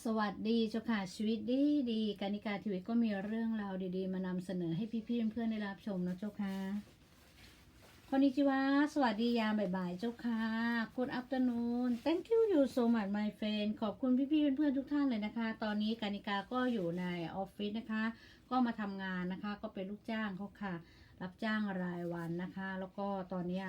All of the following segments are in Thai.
สวัสดีเจ้าค่ะชีวิตดีดีกานิกาทีวีก็มีเรื่องราวดีๆ มานำเสนอให้พี่ๆเพื่อนๆได้รับชมนะเจ้าค่ะคนนิจิวะสวัสดียามบ่ายๆเจ้าค่ะ Good afternoon thank you you so much my friend ขอบคุณพี่ๆเพื่อนๆทุกท่านเลยนะคะ ตอนนี้กานิกาก็อยู่ในออฟฟิศนะคะ ก็มาทำงานนะคะ ก็เป็นลูกจ้างเขาค่ะ รับจ้างรายวันนะคะ แล้วก็ตอนเนี้ย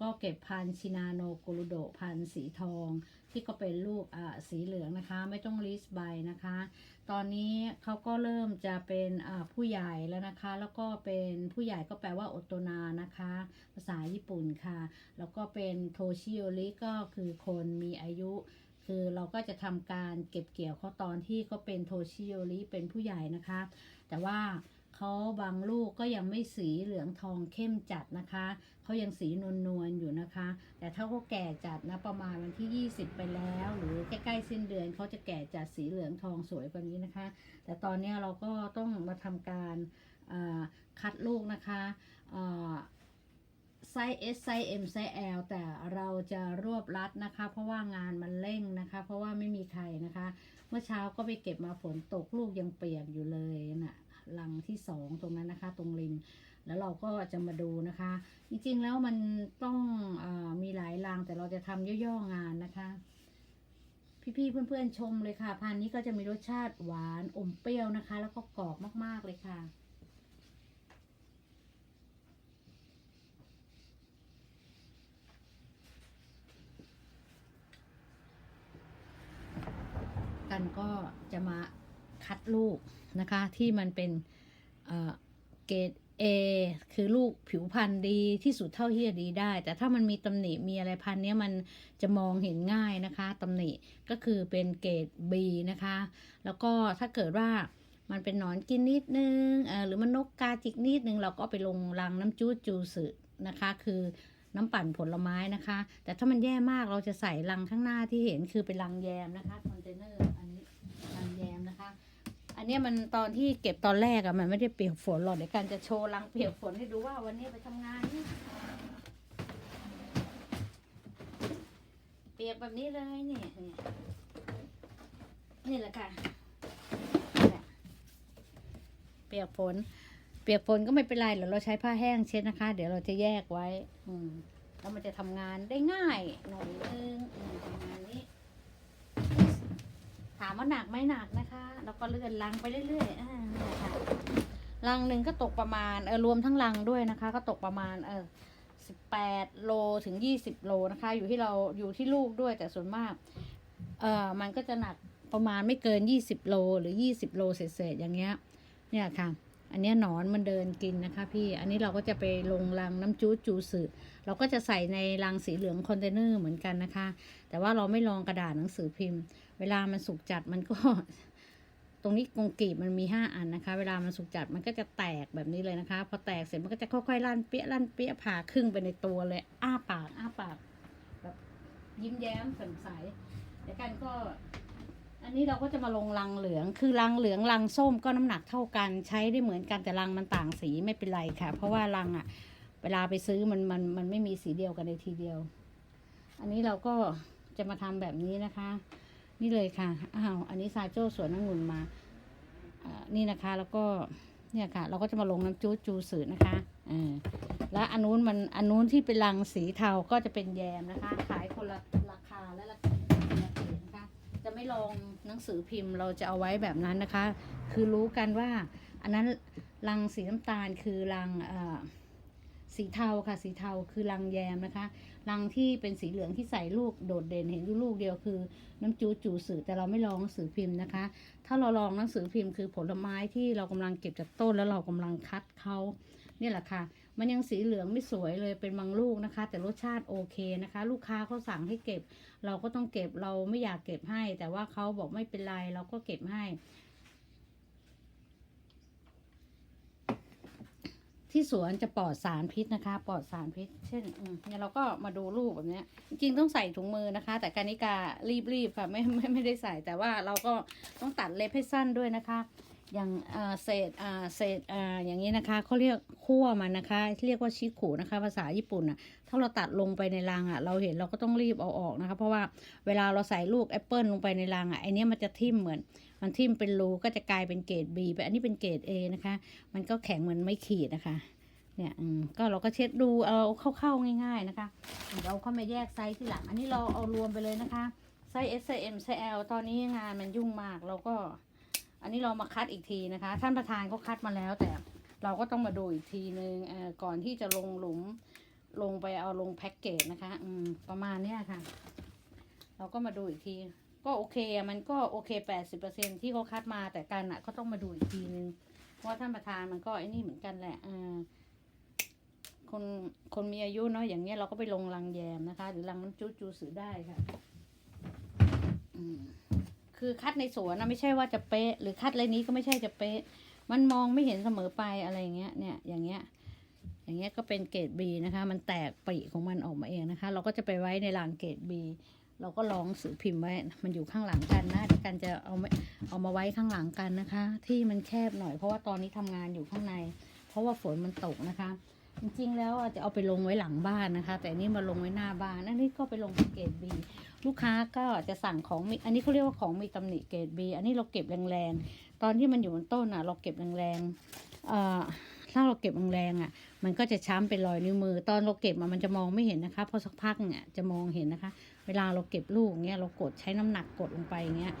ก็เก็บพันชินาโนกุรุโดพันสีทอง ที่ก็เป็นลูกอ่าสีเหลืองนะคะ ไม่ต้องลิสใบนะคะ ตอนนี้เขาก็เริ่มจะเป็นอ่าผู้ใหญ่แล้วนะคะ แล้วก็เป็นผู้ใหญ่ก็แปลว่าโอโตนานะคะ ภาษาญี่ปุ่นค่ะ แล้วก็เป็นโทชิโอริก็คือคนมีอายุคือเราก็จะทำการเก็บเกี่ยวเขาตอนที่เขาเป็นโทชิโอริเป็นผู้ใหญ่นะคะ แต่ว่า เขาบางลูกก็ยังไม่สีเหลืองทองเข้มจัดนะคะเขายังสีนวลนวลๆอยู่นะคะ แต่ถ้าเขาแก่จัดนะประมาณวันที่ 20 ไปแล้ว หรือใกล้ๆสิ้นเดือนเขาจะแก่จัดสีเหลืองทองสวยกว่านี้นะคะ แต่ตอนนี้เราก็ต้องมาทำการคัดลูกนะคะไซส์ S ไซส์ M ไซส์ L แต่เราจะรวบรัดนะคะ เพราะว่างานมันเร่งนะคะ เพราะว่าไม่มีใครนะคะ เมื่อเช้าก็ไปเก็บมาฝนตกลูกยังเปียกอยู่เลยนะ่ะ ลังที่สองตรงนั้นนะคะ ตรงริม แล้วเราก็จะมาดูนะคะ จริงๆแล้วมันต้องอมีหลายรังแต่เราจะทำย่อๆงานนะคะ พี่ๆเพื่อนๆชมเลยค่ะพันนี้ก็จะมีรสชาติหวานอมเปรี้ยวนะคะ แล้วก็กรอบมากๆเลยค่ะกันก็จะมา คัดลูกนะคะ ที่มันเป็นเกรด A คือลูกผิวพันธุ์ดีที่สุดเท่าที่จะดีได้ แต่ถ้ามันมีตำหนิมีอะไรพันธุ์เนี้ยมันจะมองเห็นง่ายนะคะตำหนิก็คือเป็นเกรด B นะคะ แล้วก็ถ้าเกิดว่ามันเป็นหนอนกินนิดนึงหรือมันนกกาจิกนิดนึงเราก็ไปลงรังน้ำจูดจูสึนะคะ คือน้ำปั่นผลไม้นะคะ แต่ถ้ามันแย่มากเราจะใส่รังข้างหน้าที่เห็นคือเป็นรังแยมนะคะคอนเทนเนอร์ อันนี้มันตอนที่เก็บตอนแรกอะมันไม่ได้เปียกฝนหรอกเดี๋ยวกันจะโชว์รังเปียกฝนให้ดูว่าวันนี้ไปทำงานนี่เปียกแบบนี้เลยนี่นี่นี่แหละค่ะเปียกฝนเปียกฝนก็ไม่เป็นไรเดี๋ยวเราใช้ผ้าแห้งเช็ดนะคะ เดี๋ยวเราจะแยกไว้ อืมแล้วมันจะทำงานได้ง่ายหน่อยนึงทำงาน ถามว่าหนักไหมหนักนะคะ แล้วก็เลื่อนลังไปเรื่อยๆอ่านั่นแหละค่ะลังหนึ่งก็ตกประมาณเออรวมทั้งลังด้วยนะคะ ก็ตกประมาณเออสิบแปดโลถึงยี่สิบโลนะคะ อยู่ที่เราอยู่ที่ลูกด้วยแต่ส่วนมากเออมันก็จะหนักประมาณไม่เกินยี่สิบโลหรือยี่สิบโลเศษๆอย่างเงี้ย เนี่ยค่ะ อันนี้หนอนมันเดินกินนะคะ พี่ อันนี้เราก็จะไปลงรังน้ำจูดจูสึ เราก็จะใส่ในรังสีเหลืองคอนเทนเนอร์เหมือนกันนะคะ แต่ว่าเราไม่ลองกระดาษหนังสือพิมพ์ เวลามันสุกจัดมันก็ ตรงนี้กงกีบมันมีห้าอันนะคะ เวลามันสุกจัดมันก็จะแตกแบบนี้เลยนะคะ พอแตกเสร็จมันก็จะค่อยๆลั่นเปี้ยลั่นเปี้ยผ่าครึ่งไปในตัวเลย อ้าปากอ้าปากแบบยิ้มแย้มแจ่มใสเดี๋ยวกันก็อันนี้เราก็จะมาลงรังเหลือง คือรังเหลืองรังส้มก็น้ำหนักเท่ากันใช้ได้เหมือนกันแต่รังมันต่างสีไม่เป็นไรค่ะ เพราะว่ารังอะ เวลาไปซื้อมันมันมันไม่มีสีเดียวกันในทีเดียว อันนี้เราก็จะมาทำแบบนี้นะคะ นี่เลยค่ะอ้าวอันนี้ซาโจ้สวนองุ่นมาอ่านี่นะคะ แล้วก็เนี่ยค่ะ เราก็จะมาลงน้ำจูจูสืนะคะอ่าแล้วอันนู้นมันอันนู้นที่เป็นรังสีเทาก็จะเป็นแยมนะคะ ขายคนละราคาและราคานละเกรดนะคะ จะไม่ลองหนังสือพิมพ์เราจะเอาไว้แบบนั้นนะคะ คือรู้กันว่า อันนั้นรังสีน้ำตาลคือรังเอ่อ สีเทาค่ะ สีเทาคือรังแยมนะคะ รังที่เป็นสีเหลืองที่ใส่ลูกโดดเด่นเห็นลูกเดียวคือ น้ำจูจูสื่อแต่เราไม่ลองหนังสือพิมพ์นะคะ ถ้าเราลองหนังสือพิมพ์คือผลไม้ที่เรากำลังเก็บจากต้นแล้วเรากำลังคัดเขาเนี่ยแหละค่ะ มันยังสีเหลืองไม่สวยเลยเป็นบางลูกนะคะ แต่รสชาติโอเคนะคะ ลูกค้าเขาสั่งให้เก็บ เราก็ต้องเก็บเราไม่อยากเก็บให้ แต่ว่าเขาบอกไม่เป็นไรเราก็เก็บให้ ที่สวนจะปลอดสารพิษนะคะ ปลอดสารพิษ เช่นอืมเนี่ยเราก็มาดูรูปแบบนี้จริงต้องใส่ถุงมือนะคะ แต่การนิการีบๆค่ะไม่ไม่ไม่ได้ใส่แต่ว่าเราก็ต้องตัดเล็บให้สั้นด้วยนะคะ อย่างเศษอ่าเศษอ่าอย่างนี้นะคะเขาเรียกขั้วมันนะคะ เรียกว่าชิคุนะคะ ภาษาญี่ปุ่นอะถ้าเราตัดลงไปในรังอะ เราเห็นเราก็ต้องรีบเอาออกนะคะ เพราะว่าเวลาเราใส่ลูกแอปเปิลลงไปในรังอะไอเนี้ยมันจะทิ่มเหมือน มันทิ่มเป็นรูก็จะกลายเป็นเกรด B ไปอันนี้เป็นเกรด A นะคะ มันก็แข็งเหมือนไม่ขีดนะคะ เนี่ยก็เราก็เช็ดดูเอาเข้าๆง่าย ๆนะคะเดี๋ยวเราเข้ามาแยกไซส์ที่หลัง อันนี้เราเอารวมไปเลยนะคะไซส์ S ไซส์ M ไซส์ L ตอนนี้งานมันยุ่งมากเราก็ อันนี้เรามาคัดอีกทีนะคะ ท่านประธานก็คัดมาแล้วแต่เราก็ต้องมาดูอีกทีนึงเอ่อก่อนที่จะลงหลุมลงไปเอาลงแพ็กเกจนะคะ อืม ประมาณเนี้ยค่ะ เราก็มาดูอีกที ก็โอเคมันก็โอเคแปดสิบเปอร์เซ็นที่เขาคัดมาแต่กันอะก็ต้องมาดูอีกทีนึงเพราะท่านประธานมันก็ไอ้นี่เหมือนกันแหละอ่าคนคนมีอายุเนาะอย่างเงี้ยเราก็ไปลงรังแยมนะคะ หรือรังน้ำจูจูสือได้ค่ะ อืม คือคัดในสวนนะไม่ใช่ว่าจะเป๊ะ หรือคัดอะไรนี้ก็ไม่ใช่จะเป๊ะ มันมองไม่เห็นเสมอไปอะไรเงี้ยเนี่ยอย่างเงี้ยอย่างเงี้ยก็เป็นเกรด B นะคะ มันแตกปริของมันออกมาเองนะคะ เราก็จะไปไว้ในรางเกรด B เราก็ลองสือพิมพ์ไว้ มันอยู่ข้างหลังกันนะเดี๋ยวกันจะเอาม่เอามาไว้ข้างหลังกันนะคะ ที่มันแคบหน่อยเพราะว่าตอนนี้ทำงานอยู่ข้างใน เพราะว่าฝนมันตกนะคะ จริงๆ แล้วอาจจะเอาไปลงไว้หลังบ้านนะคะ แต่นี่มาลงไว้หน้าบ้านอันนี้ก็ไปลงเป็นเกรด B ลูกค้าก็จะสั่งของมีอันนี้เขาเรียกว่าของมีตำหนิเกรด B อันนี้เราเก็บแรงๆ ตอนที่มันอยู่บนต้นอะ เราเก็บแรงๆถ้าเราเก็บแรงๆอะ มันก็จะช้ำเป็นรอยนิ้วมือ ตอนเราเก็บมันจะมองไม่เห็นนะคะพอสักพักเนี่ยจะมองเห็นนะคะ เวลาเราเก็บลูกเงี้ยเรากดใช้น้ำหนักกดลงไปเงี้ย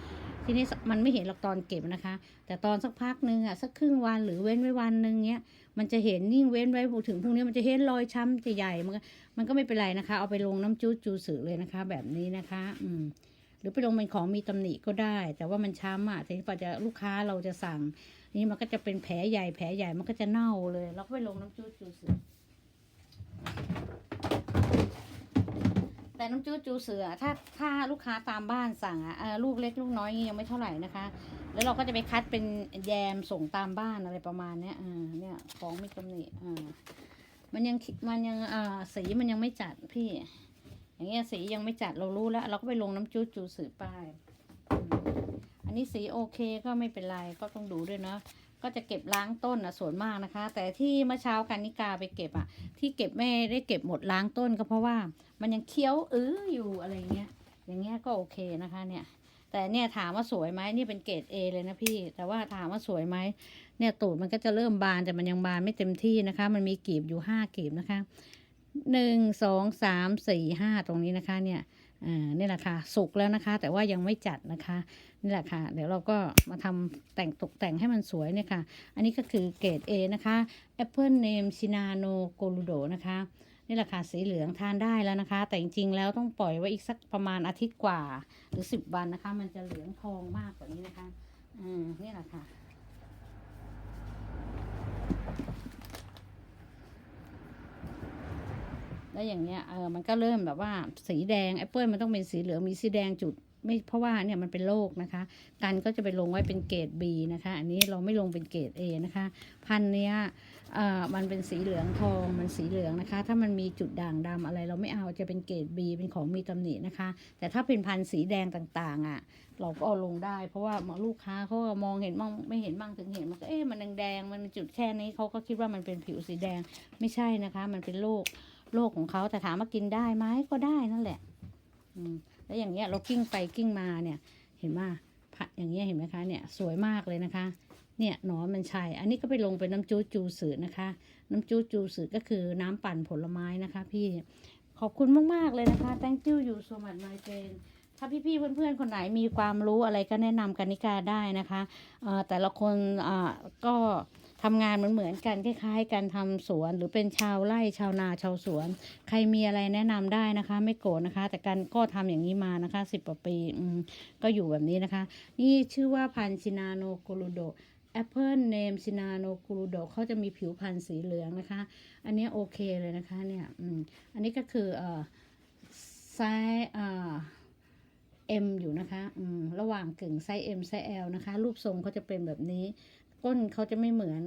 ทีนี้มันไม่เห็นหรอกตอนเก็บนะคะ แต่ตอนสักพักหนึ่งอะสักครึ่งวันหรือเว้นไว้วันหนึ่งเงี้ยมันจะเห็นยิ่งเว้นไว้ถึงพรุ่งนี้มันจะเห็นรอยช้ำจะใหญ่มันก็มันก็ไม่เป็นไรนะคะ เอาไปลงน้ำจูจูสือเลยนะคะ แบบนี้นะคะ อืมหรือไปลงเป็นของมีตำหนิก็ได้ แต่ว่ามันช้ำอะทีนี้พอจะลูกค้าเราจะสั่ง นี่มันก็จะเป็นแผลใหญ่แผลใหญ่มันก็จะเน่าเลย เราก็ไปลงน้ำจูจูสือ แต่น้ำจูจูเสือถ้าถ้าลูกค้าตามบ้านสั่งอะลูกเล็กลูกน้อยยังไม่เท่าไหร่นะคะ แล้วเราก็จะไปคัดเป็นแยมส่งตามบ้านอะไรประมาณเนี้ยอ่าเนี่ยของไมีตำหนิอ่ามันยังมันยังอ่าสีมันยังไม่จัดพี่ อย่างเงี้ยสียังไม่จัดเรารู้แล้ว เราก็ไปลงน้ำจูจูเสือป้ายอันนี้สีโอเคก็ไม่เป็นไรก็ต้องดูด้วยเนาะ ก็จะเก็บล้างต้นนะส่วนมากนะคะ แต่ที่เมื่อเช้ากันนิกาไปเก็บอะที่เก็บไม่ได้เก็บหมดล้างต้นก็เพราะว่ามันยังเคี้ยวอื้ออยู่อะไรเงี้ย อย่างเงี้ยก็โอเคนะคะเนี่ย แต่เนี่ยถามว่าสวยไหมนี่เป็นเกรด A เลยนะพี่ แต่ว่าถามว่าสวยไหมเนี่ยตูดมันก็จะเริ่มบานแต่มันยังบานไม่เต็มที่นะคะ มันมีกีบอยู่ห้ากีบนะคะหนึ่งสองสามสี่ห้าตรงนี้นะคะเนี่ย อ่านี่แหละค่ะสุกแล้วนะคะ แต่ว่ายังไม่จัดนะคะ นี่แหละค่ะ เดี๋ยวเราก็มาทำแต่งตกแต่งให้มันสวยเนี่ยค่ะ อันนี้ก็คือเกรด A นะคะ Apple Name Shinano Goludo นะคะนี่แหละค่ะสีเหลืองทานได้แล้วนะคะ แต่จริงๆแล้วต้องปล่อยไว้อีกสักประมาณอาทิตย์กว่า หรือสิบวันนะคะ มันจะเหลืองทองมากกว่านี้นะคะอืมนี่แหละค่ะ แล้วอย่างเงี้ยเออมันก็เริ่มแบบว่าสีแดงแอปเปิลมันต้องเป็นสีเหลืองมีสีแดงจุดไม่เพราะว่าเนี่ยมันเป็นโรคนะคะ กันก็จะไปลงไว้เป็นเกรด B นะคะ อันนี้เราไม่ลงเป็นเกรด A นะคะ พันเนี้ยเอ่อมันเป็นสีเหลืองทอง มันสีเหลืองนะคะ ถ้ามันมีจุดด่างดำอะไรเราไม่เอาจะเป็นเกรด B เป็นของมีตำหนินะคะ แต่ถ้าเป็นพันสีแดงต่างๆอะ เราก็เอาลงได้ เพราะว่าลูกค้าเขามองเห็นบ้างไม่เห็นบ้างถึงเห็นมันก็เอ๊ะมันแดงๆมันเป็นจุดแค่นี้เขาก็คิดว่ามันเป็นผิวสีแดงไม่ใช่นะคะ มันเป็นโรค โรคของเขาแต่ถามว่ากินได้ไหมก็ได้นั่นแหละ อืมแล้วอย่างเงี้ยเรากิ้งไปกิ้งมาเนี่ย เห็นว่าอย่างเงี้ยเห็นไหมคะเนี่ยสวยมากเลยนะคะ เนี่ยหนอนมันชัยอันนี้ก็ไปลงเป็นน้ำจูจูสือนะคะ น้ำจูจูสือก็คือน้ำปั่นผลไม้นะคะ พี่ขอบคุณมากๆเลยนะคะ thank you you so much my friend ถ้าพี่ๆเพื่อนๆ คนไหนมีความรู้อะไรก็แนะนำกันนิกาได้นะคะแต่ละคนก็ ทำงานเหมือนกันคล้ายๆกันทำสวน หรือเป็นชาวไร่ชาวนาชาวสวน ใครมีอะไรแนะนำได้นะคะ ไม่โกรธนะคะ แต่กันก็ทำอย่างนี้มานะคะสิบกว่าปีอืมก็อยู่แบบนี้นะคะ นี่ชื่อว่าพันชินาโนโกลูโด Apple Name Sinano g u r u d o เขาจะมีผิวพันธุ์สีเหลืองนะคะ อันนี้โอเคเลยนะคะเนี่ยอืมอันนี้ก็คือเอ่อไซส์เอ่อ M อยู่นะคะอืมระหว่างกึ่งไซส์ M ไซส์ L นะคะ รูปทรงเขาจะเป็นแบบนี้ ก้นเขาจะไม่เหมือน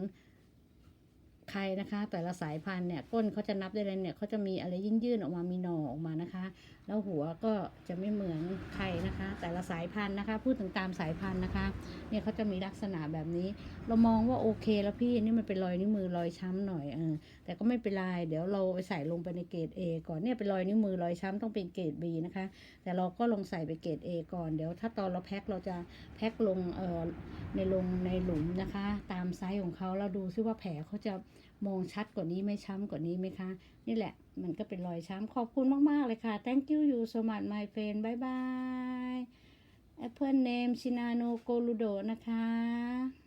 ไข่นะคะ แต่ละสายพันธุ์เนี่ยก้นเขาจะนับได้เลยเนี่ยเขาจะมีอะไรยื่นๆออกมามีหน่อออกมานะคะ แล้วหัวก็จะไม่เหมือนไข่นะคะ แต่ละสายพันธุ์นะคะ พูดถึงตามสายพันธุ์นะคะเนี่ยเขาจะมีลักษณะแบบนี้ เรามองว่าโอเคแล้วพี่นี่มันเป็นรอยนิ้วมือรอยช้ำหน่อยเออแต่ก็ไม่เป็นไรเดี๋ยวเราไปใส่ลงไปในเกรด A ก่อนเนี่ยเป็นรอยนิ้วมือรอยช้ำต้องเป็นเกรด B นะคะ แต่เราก็ลงใส่ไปเกรด A ก่อนเดี๋ยวถ้าตอนเราแพ็คเราจะแพ็คลงเอ่อในลงในหลุมนะคะ ตามไซส์ของเขาเราดูซิว่าแผลเขาจะมองชัดกว่านี้ไหม่ช้ำกว่านี้ไหมคะ นี่แหละมันก็เป็นรอยช้ำขอบคุณมาก ๆ เลยค่ะ thank you you so much my friend bye bye Apple name Shinano Goludo นะคะ